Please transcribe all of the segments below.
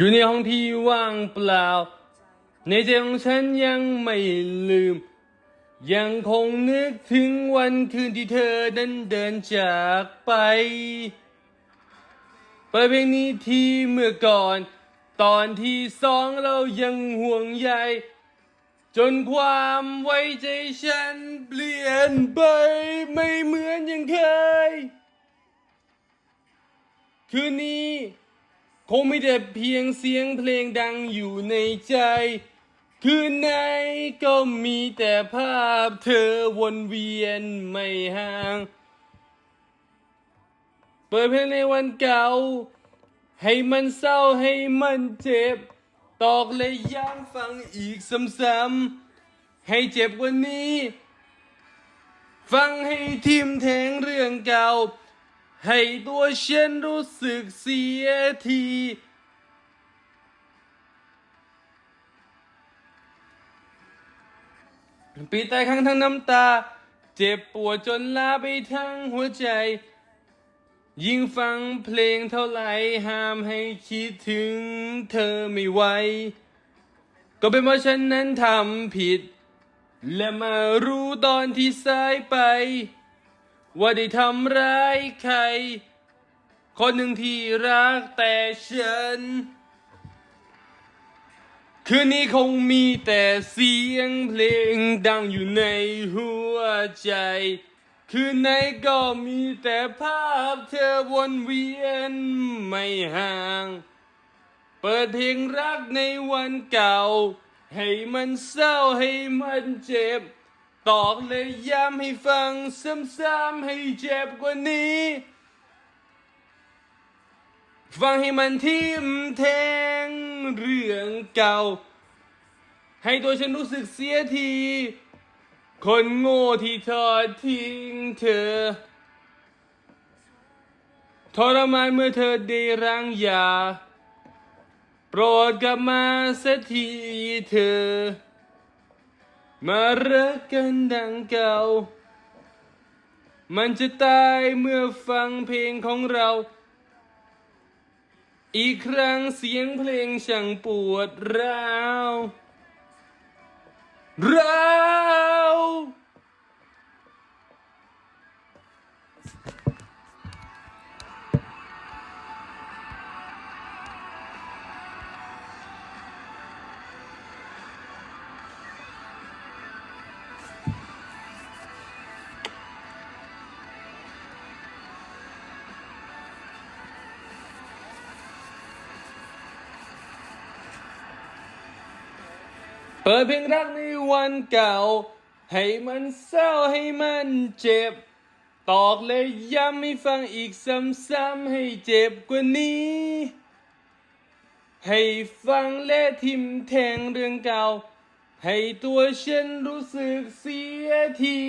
อยู่ในห้องที่ว่างเปล่า ในใจของฉันยังไม่ลืม ยังคงนึกถึงวันคืนที่เธอนั้นเดินจากไปเปิดเพลงนี้ที่เมื่อก่อน ตอนที่สองเรายังห่วงใยจนความไว้ใจฉันเปลี่ยนไปไม่เหมือนอย่างเคย คืนนี้ คงไม่แต่เพียงเสียงเพลงดังอยู่ในใจ คืนไหนก็มีแต่ภาพเธอวนเวียนไม่ห่าง เปิดเพลงในวันเก่า ให้มันเศร้าให้มันเจ็บ ตอกและย้ำฟังอีกซ้ำๆให้เจ็บกว่านี้ ฟังให้ทิมแทงเรื่องเก่า ให้ตัวฉันรู้สึกเสียที ปีตายครั้งทั้งน้ำตา เจ็บปวดจนลาไปทั้งหัวใจ ยิ่งฟังเพลงเท่าไหร่ห้ามให้คิดถึงเธอไม่ไหวก็เป็นเพราะฉันนั้นทำผิด และมารู้ตอนที่สายไป ว่าได้ทำร้ายใคร คนหนึ่งที่รักแต่ฉัน คืนนี้คงมีแต่เสียงเพลงดังอยู่ในหัวใจ คืนไหนก็มีแต่ภาพเธอวนเวียนไม่ห่าง เปิดเพลงรักในวันเก่า ให้มันเศร้าให้มันเจ็บ ตอกเลยย้ำให้ฟังซ้ำๆให้เจ็บกว่านี้ ฟังให้มันทิ่มแทงเรื่องเก่า ให้ตัวฉันรู้สึกเสียที คนโง่ที่ทอดทิ้งเธอ ทรมานเมื่อเธอได้รังยา โปรดกลับมาสักทีเธอ มารักกันดังเก่า มันจะตายเมื่อฟังเพลงของเรา อีกครั้งเสียงเพลงช่างปวดร้าวร้าว ปิดเพลงรักในวันเก่า ให้มันเศร้าให้มันเจ็บ ตอกเลยย้ำให้ฟังอีกซ้ำๆให้เจ็บกว่านี้ ให้ฟังและทิมแทงเรื่องเก่า ให้ตัวฉันรู้สึกเสียที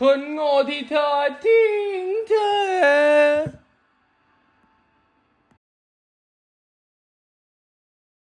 คนโง่ที่ทอดทิ้งเธอ